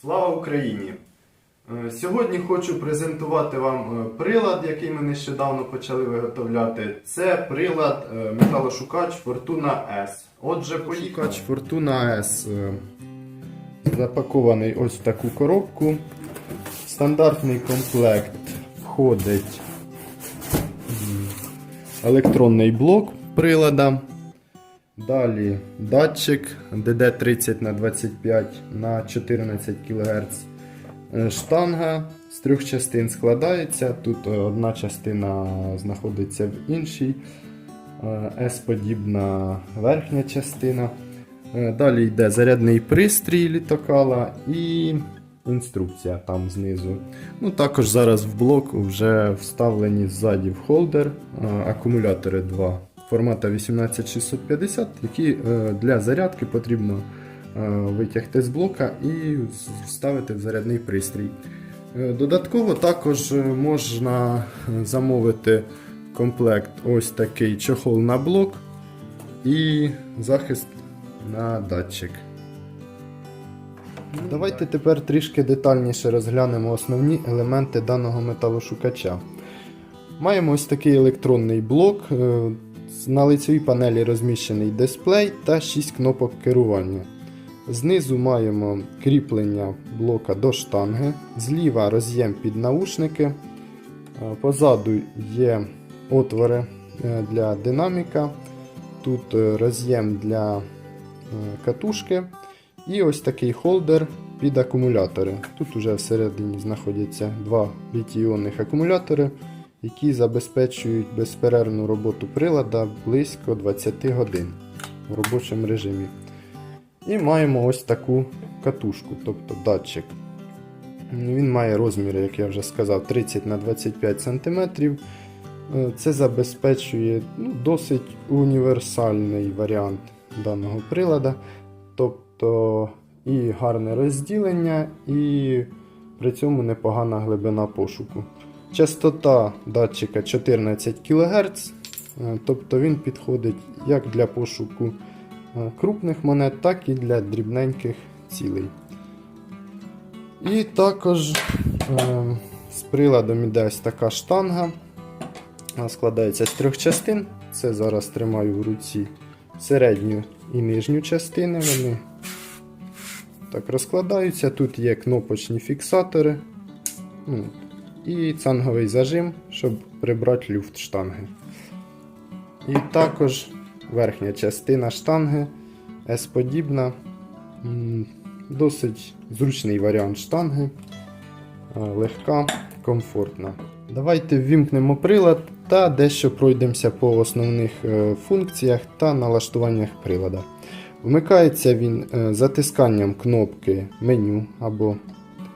Слава Україні! Е, Сьогодні хочу презентувати вам е, прилад, який ми нещодавно почали виготовляти. Це прилад е, металошукач Fortuna S. Отже, поїхали. Fortuna S запакований ось в таку коробку. Стандартний комплект входить електронний блок прилада. Далі датчик DD30 на 25 на 14 кГц. Е, Штанга з трьох частин складається. Тут е, одна частина знаходиться в іншій. S-подібна верхня частина. Е, Далі йде зарядний пристрій літокала і інструкція там знизу. Ну, Також зараз в блок вже вставлені ззаді в холдер е, акумулятори 2 формата 18650, які е, для зарядки потрібно е, витягти з блока і вставити в зарядний пристрій. Е, Додатково також можна замовити комплект ось такий чохол на блок і захист на датчик. Давайте тепер трішки детальніше розглянемо основні елементи даного металошукача. Маємо ось такий електронний блок. На лицевій панелі розміщений дисплей та 6 кнопок керування. Знизу маємо кріплення блока до штанги, зліва роз'єм під наушники. Е, Позаду є отвори е, для динаміка. Тут е, роз'єм для катушки. І ось такий холдер під акумулятори. Тут уже всередині знаходяться два літій-іонних акумулятори, які забезпечують безперервну роботу прилада близько 20 годин в робочому режимі. І маємо ось таку катушку, тобто датчик. Він має розміри, як я вже сказав, 30 на 25 см. Це забезпечує ну, досить універсальний варіант даного прилада. Тобто і гарне розділення, і при цьому непогана глибина пошуку. Частота датчика 14 кГц, е, тобто він підходить як для пошуку е, крупних монет, так і для дрібненьких цілей. І також е, з приладом іде ось така штанга. Вона складається з трьох частин. Це зараз тримаю в руці середню і нижню частини. Вони так розкладаються. Тут є кнопочні фіксатори ну, і цанговий зажим, щоб прибрати люфт штанги. І також верхня частина штанги S-подібна. Досить зручний варіант штанги. е, Легка, комфортна. Давайте ввімкнемо прилад та дещо пройдемося по основних е, функціях та налаштуваннях прилада. Вмикається він е, затисканням кнопки меню або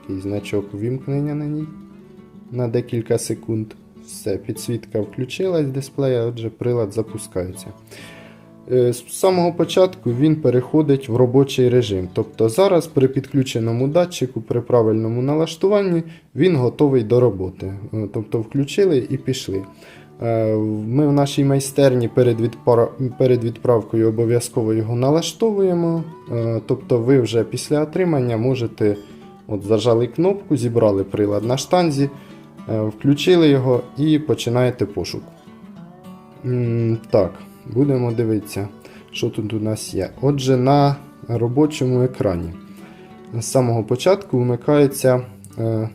такий значок ввімкнення на ній на декілька секунд. Все, підсвітка включилась дисплея, отже, прилад запускається. Е, З самого початку він переходить в робочий режим. Тобто зараз при підключеному датчику, при правильному налаштуванні, він готовий до роботи. Е, Тобто включили і пішли. Е, Ми в нашій майстерні перед, відправкою обов'язково його налаштовуємо. Тобто ви вже після отримання можете от зажали кнопку, зібрали прилад на штанзі, включили його і починаєте пошук. Так, будемо дивитися, що тут у нас є. Отже, на робочому екрані. З самого початку вмикається е,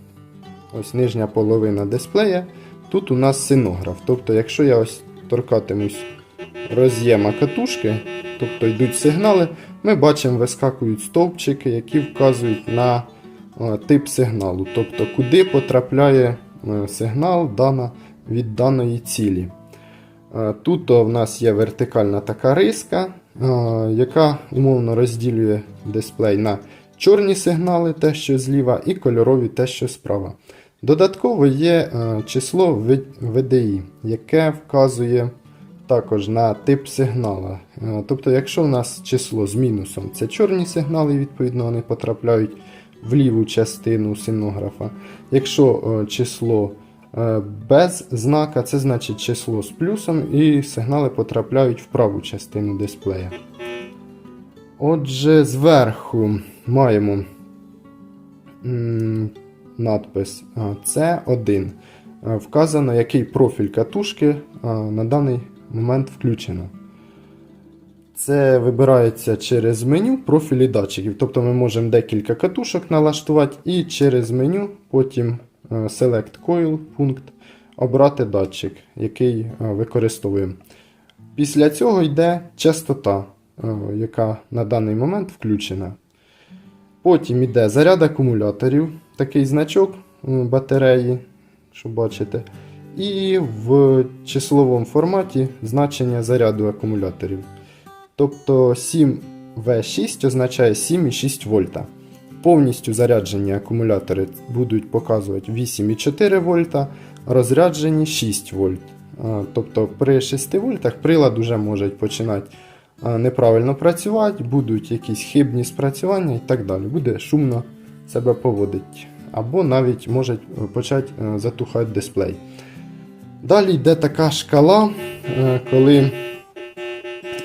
ось нижня половина дисплея. Тут у нас синограф. Тобто, якщо я ось торкатимусь роз'єма катушки, тобто йдуть сигнали, ми бачимо, вискакують стовпчики, які вказують на е, тип сигналу, тобто куди потрапляє е, сигнал дана, від даної цілі. Е, Тут в нас є вертикальна така риска, е, яка умовно розділює дисплей на чорні сигнали, те, що зліва, і кольорові те, що справа. Додатково є е, число VDI, яке вказує також на тип сигнала. Е, Тобто, якщо в нас число з мінусом, це чорні сигнали, відповідно, вони потрапляють в ліву частину синографа. Якщо е, число е, без знака, це значить число з плюсом, і сигнали потрапляють в праву частину дисплея. Отже, зверху маємо надпис C1. Е, Вказано, який профіль катушки на даний момент включено. Це вибирається через меню профілі датчиків. Тобто ми можемо декілька катушок налаштувати і через меню потім е, Select Coil пункт обрати датчик, який е, використовуємо. Після цього йде частота, е, яка на даний момент включена. Потім йде заряд акумуляторів, такий значок батареї, що бачите. І в числовому форматі значення заряду акумуляторів. Тобто 7В6 означає 7,6 вольта. Повністю заряджені акумулятори будуть показувати 8,4 вольта, розряджені 6 вольт. Тобто при 6 вольтах прилад вже може починати неправильно працювати, будуть якісь хибні спрацювання і так далі. Буде шумно себе поводити. Або навіть може почати е, затухати дисплей. Далі йде така шкала, е, коли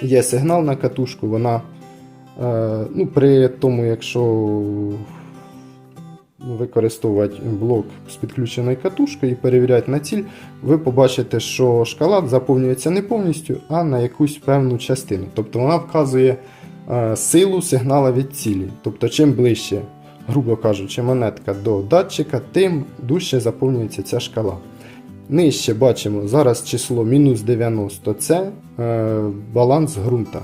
є сигнал на катушку, вона е, ну, при тому, якщо використовувати блок з підключеною катушкою і перевіряти на ціль, ви побачите, що шкала заповнюється не повністю, а на якусь певну частину. Тобто вона вказує е, силу сигнала від цілі. Тобто, чим ближче, грубо кажучи, монетка до датчика, тим дужче заповнюється ця шкала. Нижче бачимо зараз число мінус 90 це е, баланс ґрунта.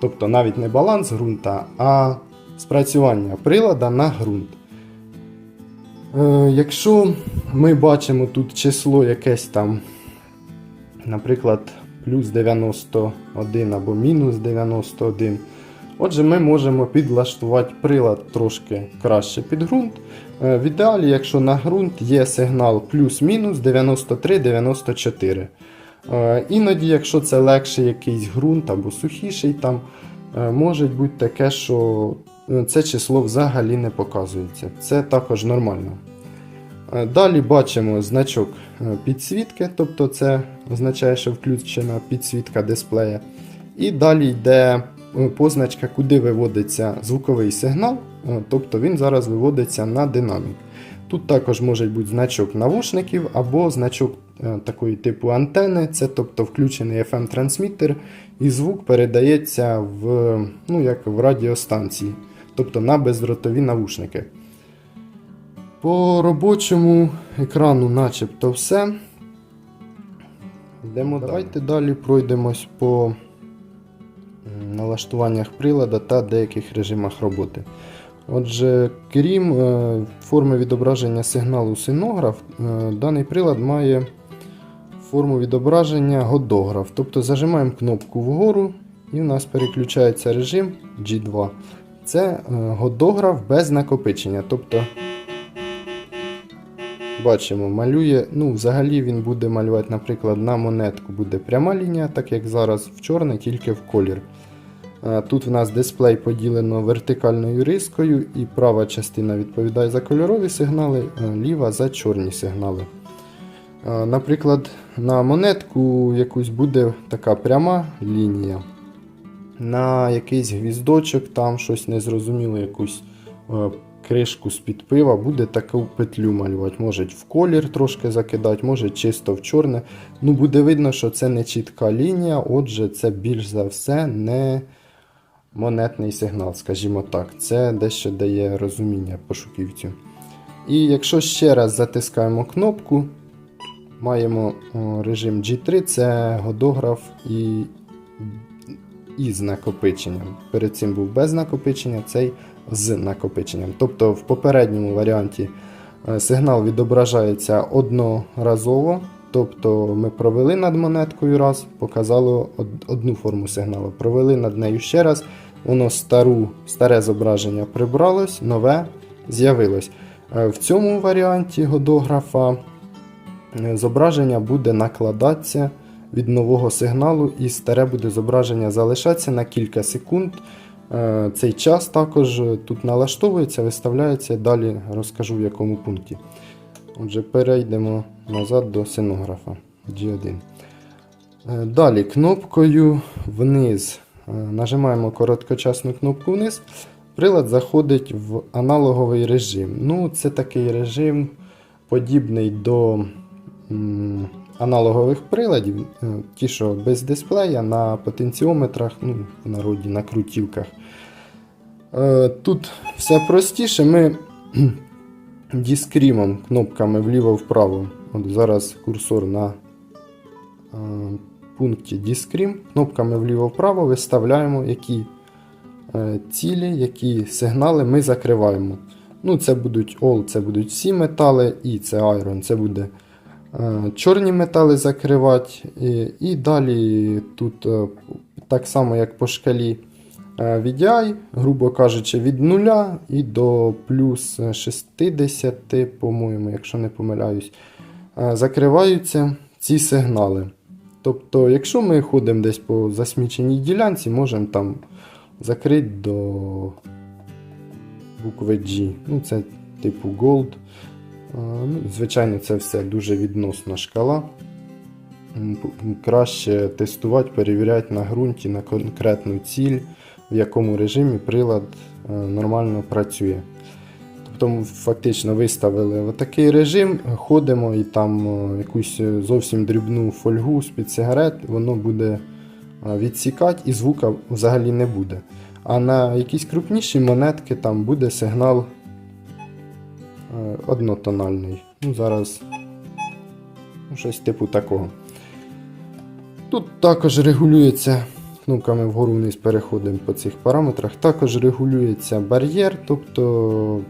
Тобто навіть не баланс ґрунта, а спрацювання прилада на ґрунт. Е, якщо ми бачимо тут число якесь там, наприклад, плюс 91 або мінус 91, отже, ми можемо підлаштувати прилад трошки краще під ґрунт. Е, В ідеалі, якщо на ґрунт є сигнал плюс-мінус 93-94. Е, Іноді, якщо це легший якийсь ґрунт або сухіший, там е, може бути таке, що це число взагалі не показується. Це також нормально. Далі бачимо значок підсвітки, тобто це означає, що включена підсвітка дисплея. І далі йде позначка, куди виводиться звуковий сигнал, е, тобто він зараз виводиться на динамік. Тут також може бути значок навушників або значок е, такої типу антени, це тобто включений FM-трансмітер, і звук передається в, ну, як в радіостанції, тобто на бездротові навушники. По робочому екрану начебто все. Йдемо Давайте далі пройдемось по налаштуваннях прилада та деяких режимах роботи. Отже, крім е, форми відображення сигналу синограф, е, даний прилад має форму відображення годограф. Тобто зажимаємо кнопку вгору і в нас переключається режим G2. Це е, годограф без накопичення. Тобто Бачимо, малює, ну, взагалі він буде малювати, наприклад, на монетку буде пряма лінія, так як зараз в чорне, тільки в колір. А, Тут в нас дисплей поділено вертикальною рискою, і права частина відповідає за кольорові сигнали, ліва за чорні сигнали. Наприклад, на монетку якусь буде така пряма лінія. На якийсь гвіздочок, там щось незрозуміле, якусь е, кришку з-під пива, буде таку петлю малювати. Може в колір трошки закидати, може чисто в чорне. Ну, буде видно, що це не чітка лінія, отже, це більш за все не монетний сигнал, скажімо так. Це дещо дає розуміння пошуківцю. І якщо ще раз затискаємо кнопку, маємо режим G3, це годограф і із накопиченням. Перед цим був без накопичення, цей з накопиченням. Тобто в попередньому варіанті е, сигнал відображається одноразово. Тобто ми провели над монеткою раз, показало одну форму сигналу. Провели над нею ще раз, воно стару, старе зображення прибралось, нове з'явилось. Е, В цьому варіанті годографа е, зображення буде накладатися від нового сигналу, і старе буде зображення залишатися на кілька секунд. Е, Цей час також тут налаштовується, виставляється. Далі розкажу в якому пункті. Отже, перейдемо назад до синографа G1. Е, Далі кнопкою вниз. е, Нажимаємо короткочасну кнопку вниз. прилад заходить в аналоговий режим. Ну, це такий режим, подібний до аналогових приладів, е, ті, що без дисплея на потенціометрах, ну, в народі на крутівках. Тут все простіше. Ми діскрімом кнопками вліво-вправо. От зараз курсор на е, пункті Discrim. Кнопками вліво-вправо виставляємо, які е, цілі, які сигнали ми закриваємо. Ну, Це будуть All, це будуть всі метали, і це Iron, це буде е, чорні метали закривати. І, далі тут так само, як по шкалі VDI, грубо кажучи, від 0 і до плюс 60, по-моєму, якщо не помиляюсь, е, закриваються ці сигнали. Тобто, якщо ми ходимо десь по засміченій ділянці, можемо там закрити до букви G. Ну, це типу Gold. Ну, звичайно, це все дуже відносна шкала. Краще тестувати, перевіряти на ґрунті на конкретну ціль, в якому режимі прилад е, нормально працює. Тобто фактично виставили отакий режим, ходимо і там е, якусь е, зовсім дрібну фольгу з-під сигарет, воно буде відсікати і звука взагалі не буде. А на якісь крупніші монетки там буде сигнал однотональний. Ну, зараз ну, щось типу такого. Тут також регулюється кнопками вгору вниз переходимо по цих параметрах. Також регулюється бар'єр, тобто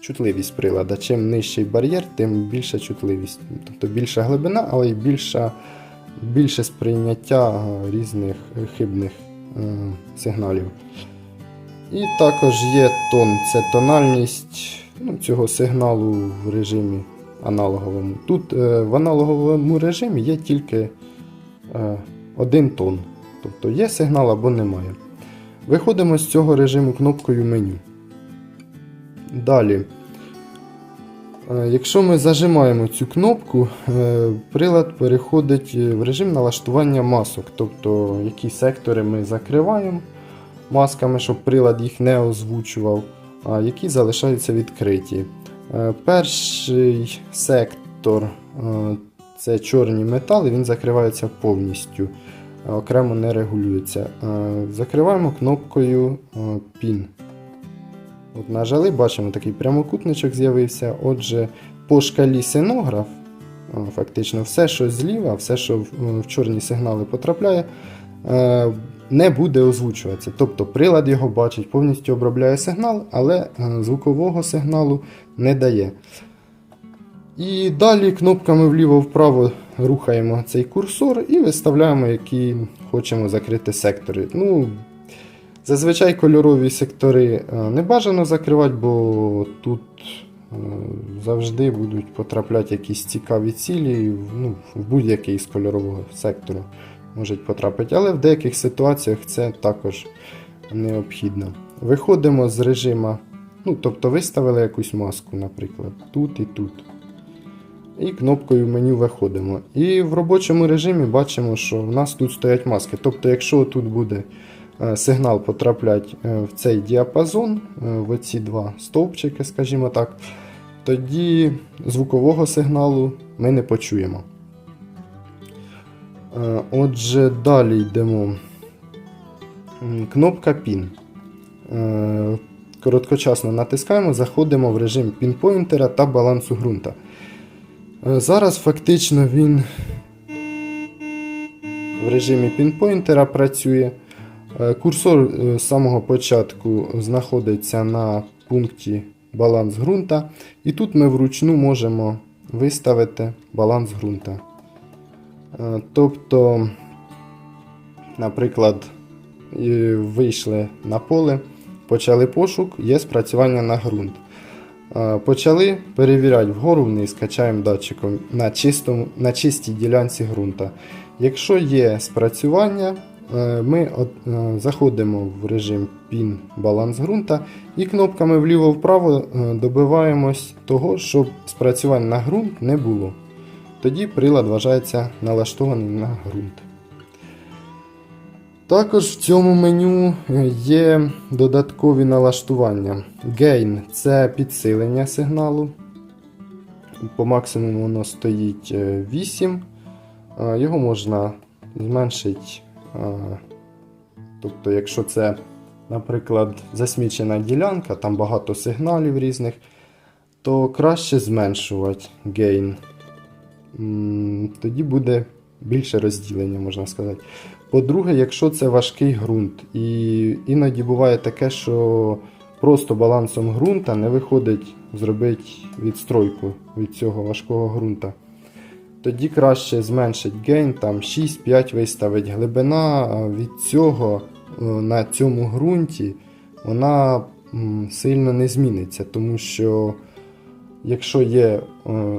чутливість прилада. Чим нижчий бар'єр, тим більша чутливість. Тобто більша глибина, але й більша, більше сприйняття е, різних хибних е, сигналів. І також є тон, це тональність ну, цього сигналу в режимі аналоговому. Тут е, в аналоговому режимі є тільки один тон. Тобто є сигнал або немає. Виходимо з цього режиму кнопкою меню. Далі. Е, Якщо ми зажимаємо цю кнопку, е, прилад переходить в режим налаштування масок. Тобто, які сектори ми закриваємо масками, щоб прилад їх не озвучував, а які залишаються відкриті. Е, Перший сектор е, це чорні метали, він закривається повністю, е, окремо не регулюється. Е, Закриваємо кнопкою е, PIN. От нажали, бачимо, такий прямокутничок з'явився. Отже, по шкалі синограф, е, фактично все, що зліва, все, що в, е, чорні сигнали потрапляє, е, не буде озвучуватися. Тобто прилад його бачить, повністю обробляє сигнал, але е, звукового сигналу не дає. І далі кнопками вліво-вправо рухаємо цей курсор і виставляємо, які хочемо закрити сектори. Ну, зазвичай кольорові сектори е, не бажано закривати, бо тут е, завжди будуть потрапляти якісь цікаві цілі ну, в будь-який з кольорового сектору можуть потрапити. Але в деяких ситуаціях це також необхідно. Виходимо з режиму, ну, тобто виставили якусь маску, наприклад, тут і тут. І кнопкою меню виходимо. І в робочому режимі бачимо, що в нас тут стоять маски. Тобто, якщо тут буде е, сигнал потрапляти е, в цей діапазон, е, в оці два стовпчики, скажімо так, тоді звукового сигналу ми не почуємо. Отже, далі йдемо. Кнопка PIN. Короткочасно натискаємо, заходимо в режим пінпойнтера та балансу ґрунта. Е, Зараз фактично він в режимі пінпойнтера працює. Е, Курсор е, з самого початку знаходиться на пункті баланс ґрунта. І тут ми вручну можемо виставити баланс ґрунта. Тобто, наприклад, вийшли на поле, почали пошук, є спрацювання на ґрунт. Почали перевіряти вгору вниз, качаємо датчиком на, чистому, на чистій ділянці ґрунта. Якщо є спрацювання, е, ми е, заходимо в режим PIN баланс ґрунта і кнопками вліво-вправо е, добиваємось того, щоб спрацювань на ґрунт не було. Тоді прилад вважається налаштований на ґрунт. Також в цьому меню є додаткові налаштування. Gain це підсилення сигналу. По максимуму воно стоїть е, 8. Е, Його можна зменшити. Тобто, якщо це, наприклад, засмічена ділянка, там багато сигналів різних, то краще зменшувати. М, Тоді буде більше розділення, можна сказати. По-друге, якщо це важкий ґрунт, і іноді буває таке, що просто балансом ґрунта не виходить зробити відстройку від цього важкого ґрунта. Тоді краще зменшить гейн, там 6-5 виставить глибина від цього е, на цьому ґрунті вона сильно не зміниться, тому що якщо є е,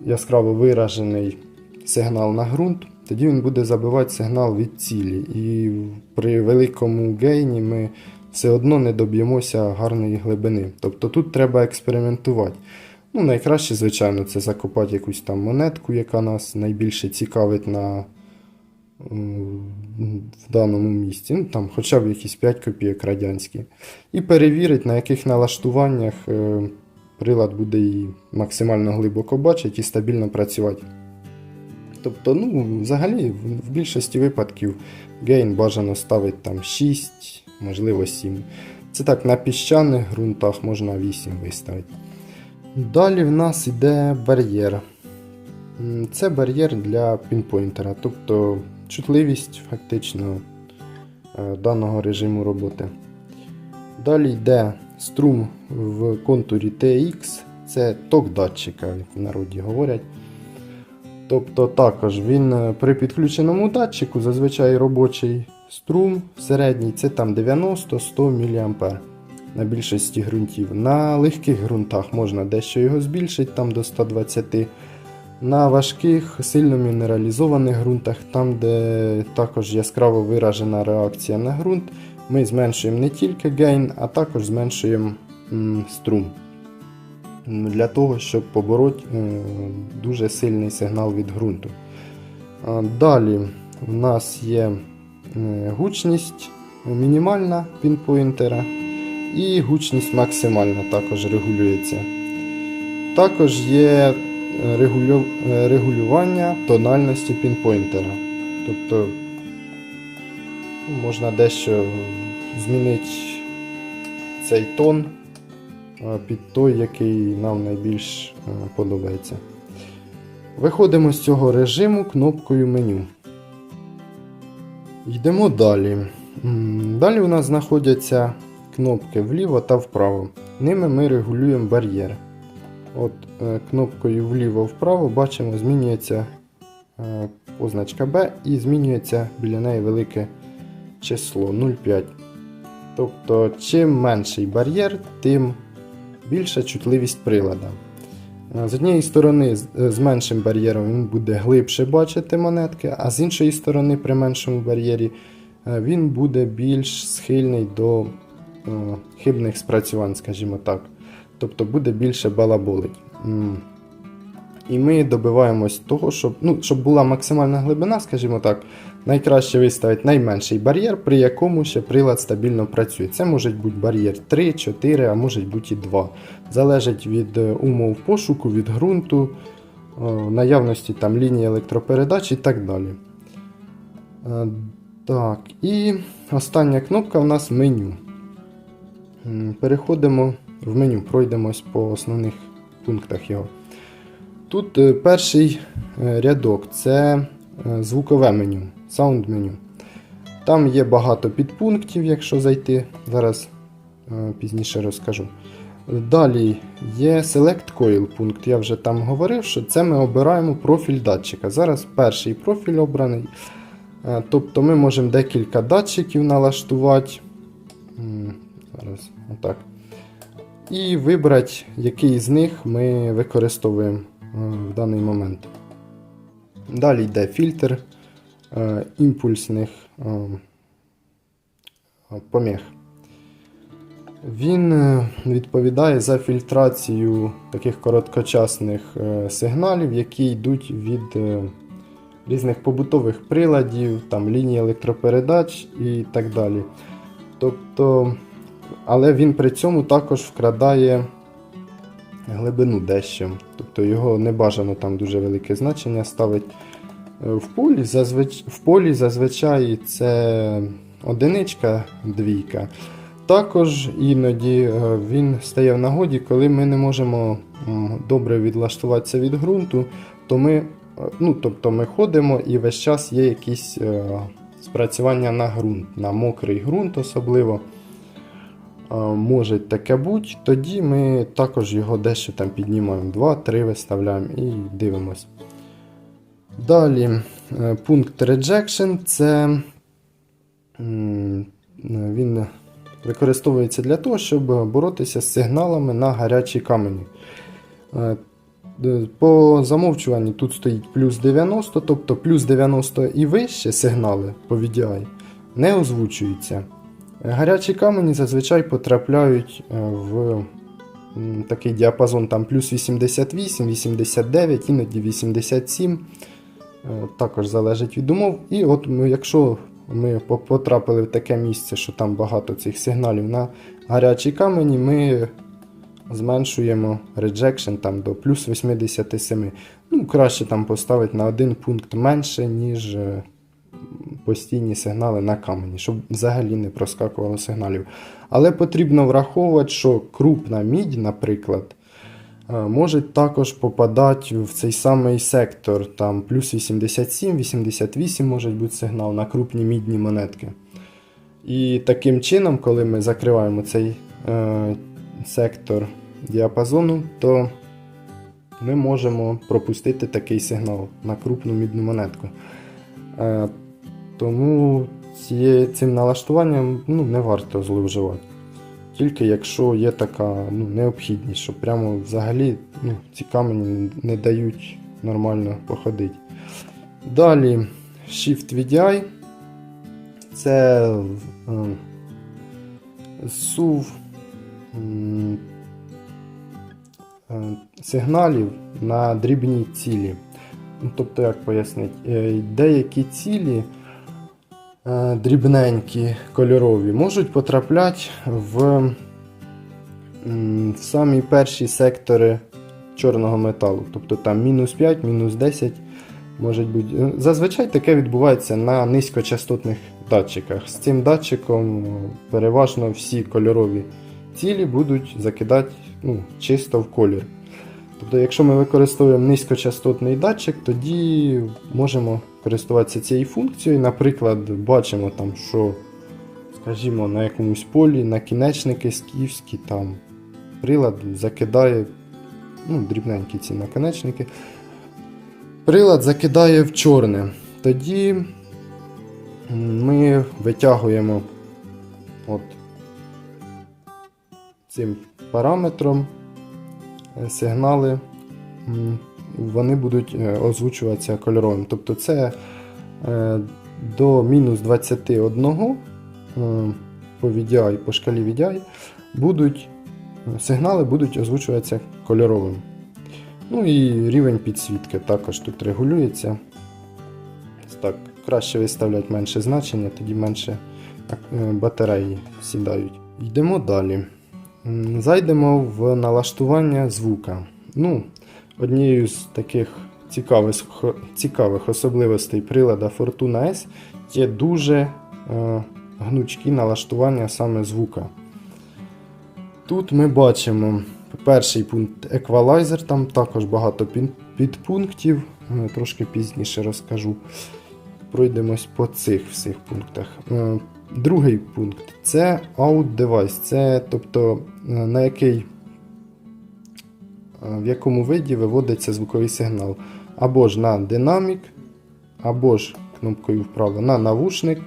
яскраво виражений сигнал на ґрунт, тоді він буде забивати сигнал від цілі. І при великому гейні ми все одно не доб'ємося гарної глибини. Тобто тут треба експериментувати. Ну, найкраще, звичайно, це закопати якусь там монетку, яка нас найбільше цікавить на, в даному місці. Ну, там хоча б якісь 5 копійок радянські. І перевірити, на яких налаштуваннях е, прилад буде і максимально глибоко бачити і стабільно працювати. Тобто, ну, взагалі, в- більшості випадків гейн бажано ставити там 6, можливо 7. Це так, на піщаних ґрунтах можна 8 виставити. Далі в нас йде бар'єр. Це бар'єр для пінпойнтера, тобто чутливість фактично е, даного режиму роботи. Далі йде струм в контурі TX, це ток датчика, як в народі говорять. Тобто також він е, при підключеному датчику зазвичай робочий струм середній це там 90-100 мА на більшості ґрунтів. На легких ґрунтах можна дещо його збільшити там до 120. На важких, сильно мінералізованих ґрунтах, там, де також яскраво виражена реакція на ґрунт, ми зменшуємо не тільки гейн, а також зменшуємо м, струм. Для того, щоб побороти е, дуже сильний сигнал від ґрунту. Далі в нас є е, гучність мінімальна пінпойнтера і гучність максимальна також регулюється. Також є е, регулю- е, регулювання тональності пінпойнтера. Тобто ну, можна дещо змінити цей тон е, під той, який нам найбільш е, подобається. Виходимо з цього режиму кнопкою меню. Йдемо далі. Далі у нас знаходяться кнопки вліво та вправо. Ними ми регулюємо бар'єр. От е, кнопкою вліво-вправо бачимо, змінюється е, позначка B і змінюється біля неї велике число 0,5. Тобто, чим менший бар'єр, тим більша чутливість прилада. Е, З однієї сторони, з- е, меншим бар'єром він буде глибше бачити монетки, а з іншої сторони, при меншому бар'єрі, е, він буде більш схильний до хибних спрацювань, скажімо так. Тобто буде більше балаболить. І ми добиваємось того, щоб, ну, щоб була максимальна глибина, скажімо так, найкраще виставити найменший бар'єр, при якому ще прилад стабільно працює. Це може бути бар'єр 3, 4, а може бути і 2. Залежить від е, умов пошуку, від ґрунту, е, наявності там лінії електропередач і так далі. Е, Так, і остання кнопка у нас меню. Переходимо в меню, пройдемось по основних пунктах його. Тут перший рядок це звукове меню, саунд меню. Там є багато підпунктів, якщо зайти. Зараз е, пізніше розкажу. Далі є Select Coil пункт. Я вже там говорив, що це ми обираємо профіль датчика. Зараз перший профіль обраний. Е, Тобто ми можемо декілька датчиків налаштувати. Зараз, отак. І вибрати, який з них ми використовуємо е, в даний момент. Далі йде фільтр імпульсних е, поміг. Він е, відповідає за фільтрацію таких короткочасних е, сигналів, які йдуть від е, різних побутових приладів, там, лінії електропередач і так далі. Тобто, але він при цьому також вкрадає глибину дещо. Тобто його не бажано там дуже велике значення ставить. Е, В полі, зазвич... в полі зазвичай це одиничка, двійка. Також іноді е, він стає в нагоді, коли ми не можемо добре відлаштуватися від ґрунту, то ми, е, ну, тобто ми ходимо і весь час є якісь спрацювання на ґрунт, на мокрий ґрунт особливо. Може таке бути, тоді ми також його дещо там піднімаємо, 2-3 виставляємо і дивимось. Далі е, пункт rejection це він використовується для того, щоб боротися з сигналами на гарячі камені. Е, По замовчуванні тут стоїть плюс 90, тобто плюс 90 і вище сигнали по VDI не озвучуються. Гарячі камені зазвичай потрапляють е, в такий діапазон там плюс 88, 89, іноді 87. Е, Також залежить від умов. І от ми, якщо ми потрапили в таке місце, що там багато цих сигналів на гарячі камені, ми зменшуємо rejection там до плюс 87. Ну, краще там поставити на один пункт менше, ніж е, постійні сигнали на камені, щоб взагалі не проскакувало сигналів. Але потрібно враховувати, що крупна мідь, наприклад, е, може також попадати в цей самий сектор, там плюс 87, 88 може бути сигнал на крупні мідні монетки. І таким чином, коли ми закриваємо цей е, сектор діапазону, то ми можемо пропустити такий сигнал на крупну мідну монетку. Е, тому ціє, цим налаштуванням ну, не варто зловживати. Тільки якщо є така ну, необхідність, що прямо взагалі ну, ці камені не дають нормально походити. Далі Shift VDI це е, сув е, сигналів на дрібні цілі. Ну, Тобто, як пояснити, Е, деякі цілі дрібненькі кольорові можуть потрапляти в, в самі перші сектори чорного металу. Тобто там мінус 5, мінус 10 може бути. Е, Зазвичай таке відбувається на низькочастотних датчиках. З цим датчиком е, переважно всі кольорові цілі будуть закидати ну, чисто в колір. Тобто, якщо ми використовуємо низькочастотний датчик, тоді можемо користуватися цією функцією. Наприклад, бачимо, там, що, скажімо, на якомусь полі накінечники скіфські там прилад закидає ну, дрібненькі ці наконечники. Прилад закидає в чорне. Тоді ми витягуємо от цим параметром е, сигнали, вони будуть е, озвучуватися кольоровим. Тобто це е, до мінус 21 е, по VDI, по шкалі VDI будуть, сигнали будуть озвучуватися кольоровим. Ну і рівень підсвітки також тут регулюється. Так, краще виставляти менше значення, тоді менше батареї сідають. Йдемо далі. Зайдемо в налаштування звука. Ну, однією з таких цікавих, цікавих особливостей прилада Fortuna S є дуже е, гнучкі налаштування саме звука. Тут ми бачимо перший пункт еквалайзер, там також багато підпунктів, е, трошки пізніше розкажу. Пройдемось по цих всіх пунктах. Е, Другий пункт це out device, це тобто е, на який, в якому виді виводиться звуковий сигнал. Або ж на динамік, або ж кнопкою вправо на навушник,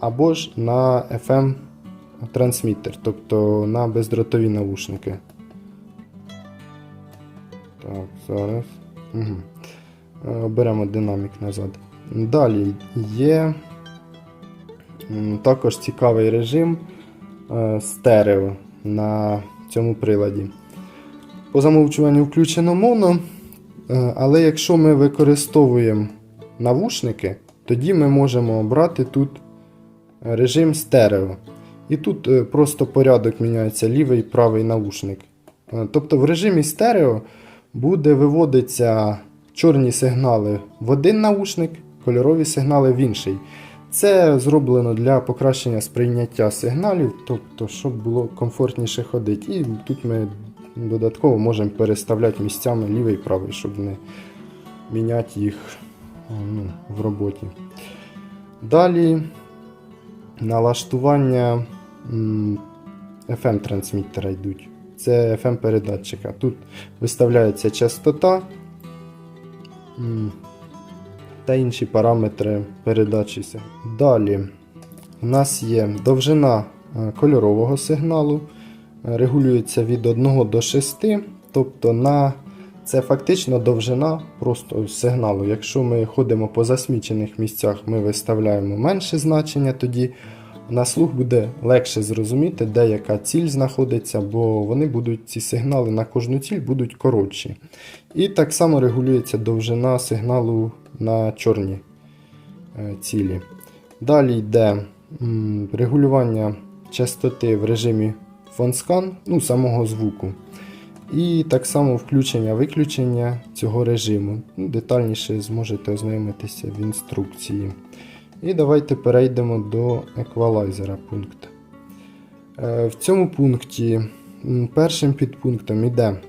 або ж на FM трансмітер, тобто на бездротові навушники. Так, зараз. Угу. Беремо динамік назад. Далі є також цікавий режим е, стерео на цьому приладі. По замовчуванню включено моно, е, але якщо ми використовуємо навушники, тоді ми можемо обрати тут режим стерео. І тут е, просто порядок міняється лівий і правий навушник. Е, Тобто в режимі стерео буде виводитися чорні сигнали в один наушник, кольорові сигнали в інший. Це зроблено для покращення сприйняття сигналів, тобто, щоб було комфортніше ходити. І тут ми додатково можемо переставляти місцями лівий і правий, щоб не міняти їх ну, в роботі. Далі налаштування FM-трансмітера йдуть. Це FM-передатчика. Тут виставляється частота та інші параметри передачі. Далі у нас є довжина е, кольорового сигналу, е, регулюється від 1 до 6, тобто на це фактично довжина просто сигналу. Якщо ми ходимо по засмічених місцях, ми виставляємо менше значення, тоді на слух буде легше зрозуміти, де яка ціль знаходиться, бо вони будуть ці сигнали на кожну ціль будуть коротші. І так само регулюється довжина сигналу на чорні е, цілі. Далі йде регулювання частоти в режимі фонскан, ну, самого звуку. І так само включення-виключення цього режиму. Ну, Детальніше зможете ознайомитися в інструкції. І давайте перейдемо до еквалайзера пункт. Е, В цьому пункті першим підпунктом йде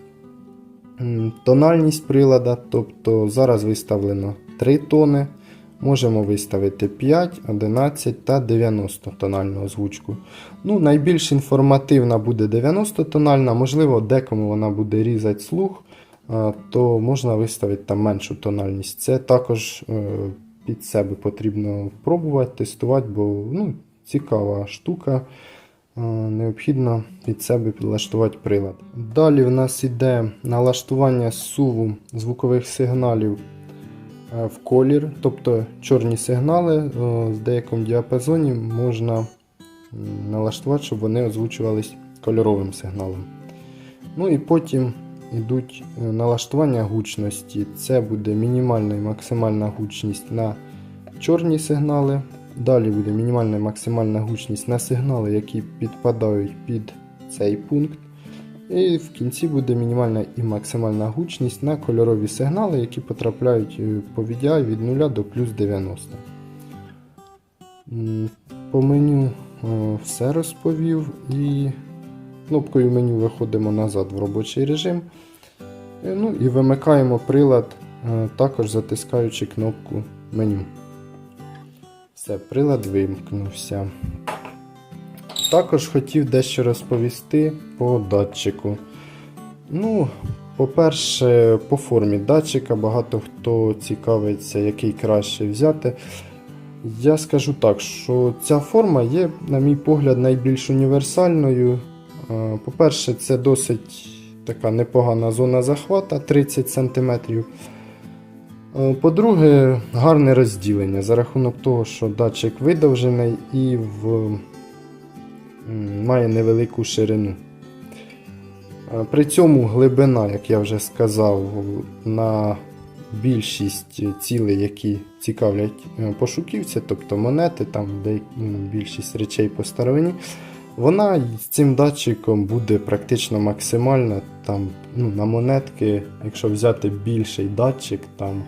м, тональність прилада, тобто зараз виставлено 3 тони. Можемо виставити 5, 11 та 90 тональну озвучку. Ну, найбільш інформативна буде 90 тональна, можливо, декому вона буде різати слух, то можна виставити там меншу тональність. Це також е, під себе потрібно пробувати, тестувати, бо ну, цікава штука. Необхідно під себе підлаштувати прилад. Далі в нас іде налаштування суву звукових сигналів в колір, тобто чорні сигнали е, з деякому діапазоні можна налаштувати, щоб вони озвучувались кольоровим сигналом. Ну і потім йдуть е, налаштування гучності. Це буде мінімальна і максимальна гучність на чорні сигнали. Далі буде мінімальна і максимальна гучність на сигнали, які підпадають під цей пункт. І в кінці буде мінімальна і максимальна гучність на кольорові сигнали, які потрапляють е, по VDI від 0 до плюс 90. По меню е, все розповів і кнопкою меню виходимо назад в робочий режим. Е, Ну і вимикаємо прилад, також затискаючи кнопку меню. Все, прилад вимкнувся. Також хотів дещо розповісти по датчику. Ну, по-перше, по формі датчика багато хто цікавиться, який краще взяти. Я скажу так, що ця форма є, на мій погляд, найбільш універсальною. По-перше, це досить така непогана зона захвата 30 см. По-друге, гарне розділення за рахунок того, що датчик видовжений і в, має невелику ширину. При цьому глибина, як я вже сказав, на більшість цілей, які цікавлять е, пошуківця, тобто монети, там м, більшість речей по старовині, вона з цим датчиком буде практично максимальна. Там, ну, на монетки, якщо взяти більший датчик, там,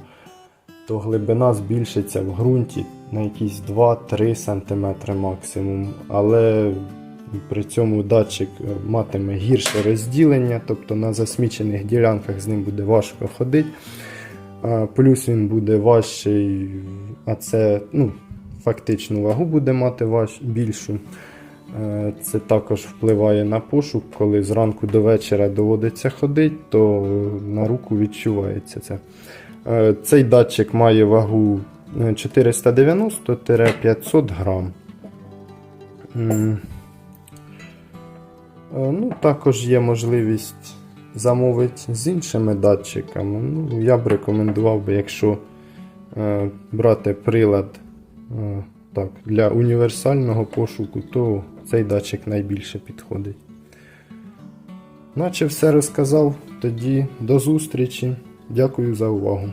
то глибина збільшиться в ґрунті на якісь 2-3 см максимум. Але при цьому датчик е, матиме гірше розділення, тобто на засмічених ділянках з ним буде важко ходити. Плюс він буде важчий, а це ну, фактичну вагу буде мати важ, більшу. Е, Це також впливає на пошук, коли зранку до вечора доводиться ходити, то на руку відчувається це. Е, Цей датчик має вагу е, 490-500 грам. Е, Ну, також є можливість замовити з іншими датчиками. Ну, я б рекомендував якщо е, брати прилад е, так, для універсального пошуку, то цей датчик найбільше підходить. Наче все розказав. Тоді до зустрічі. Дякую за увагу.